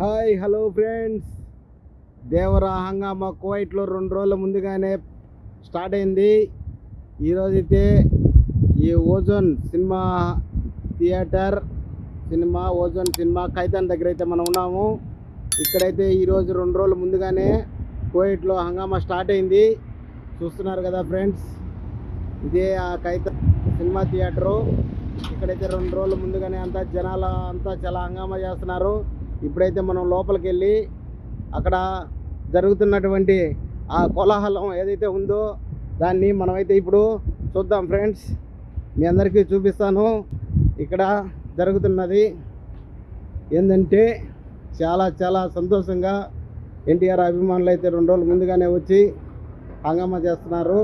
Hi hello friends Devara హంగామా కువైట్లో రెండు రోజుల ముందుగానే స్టార్ట్ అయింది. ఈరోజైతే ఈ Ozone cinema theatre cinema Ozone cinema Khaitan దగ్గర అయితే మనం ఉన్నాము. ఇక్కడైతే ఈరోజు రెండు రోజుల ముందుగానే కువైట్లో హంగామా స్టార్ట్ అయింది. చూస్తున్నారు కదా ఫ్రెండ్స్ ఇదే ఆ కైత సినిమా థియేటరు. ఇక్కడైతే రెండు రోజుల ముందుగానే అంతా జనాలు అంతా చాలా హంగామా చేస్తున్నారు. ఇప్పుడైతే మనం లోపలికి వెళ్ళి అక్కడ జరుగుతున్నటువంటి ఆ కోలాహలం ఏదైతే ఉందో దాన్ని మనమైతే ఇప్పుడు చూద్దాం ఫ్రెండ్స్. మీ అందరికీ చూపిస్తాను. ఇక్కడ జరుగుతున్నది ఏంటంటే చాలా చాలా సంతోషంగా ఎన్టీఆర్ అభిమానులు అయితే రెండు రోజుల ముందుగానే వచ్చి హంగామా చేస్తున్నారు.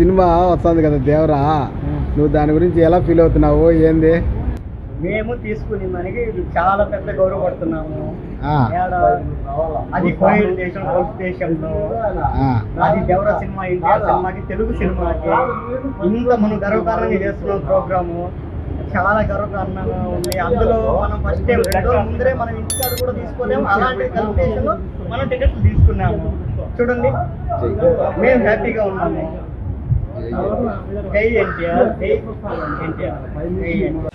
సినిమా వస్తుంది కదా దేవరా? నువ్వు దాని గురించి ఎలా ఫీల్ అవుతున్నావు? ఏంది? మేము తీసుకుని మనకి చాలా పెద్ద గౌరవపడుతున్నాము. అది కోయిల్ దేశం గల్ఫ్ దేశంలో ఆ, అది దేవర సినిమా ఇండియా సినిమాకి తెలుగు సినిమాకి. ఇంత మనం గర్వకారణంగా చేస్తున్నాం ప్రోగ్రాము. చాలా గర్వకారణంగా ఉంది అందులో మనం ఫస్ట్ టైం రెండు ముందరే మనం ఇంటికాడ కూడా తీసుకోలేము. అలాంటి గల్ఫ్ దేశంలో మనం టికెట్లు తీసుకున్నాము. చూడండి. మేము హ్యాపీగా ఉన్నాము. జై ఎన్టీఆర్ జై ఎన్టీఆర్ జై ఎన్టీఆర్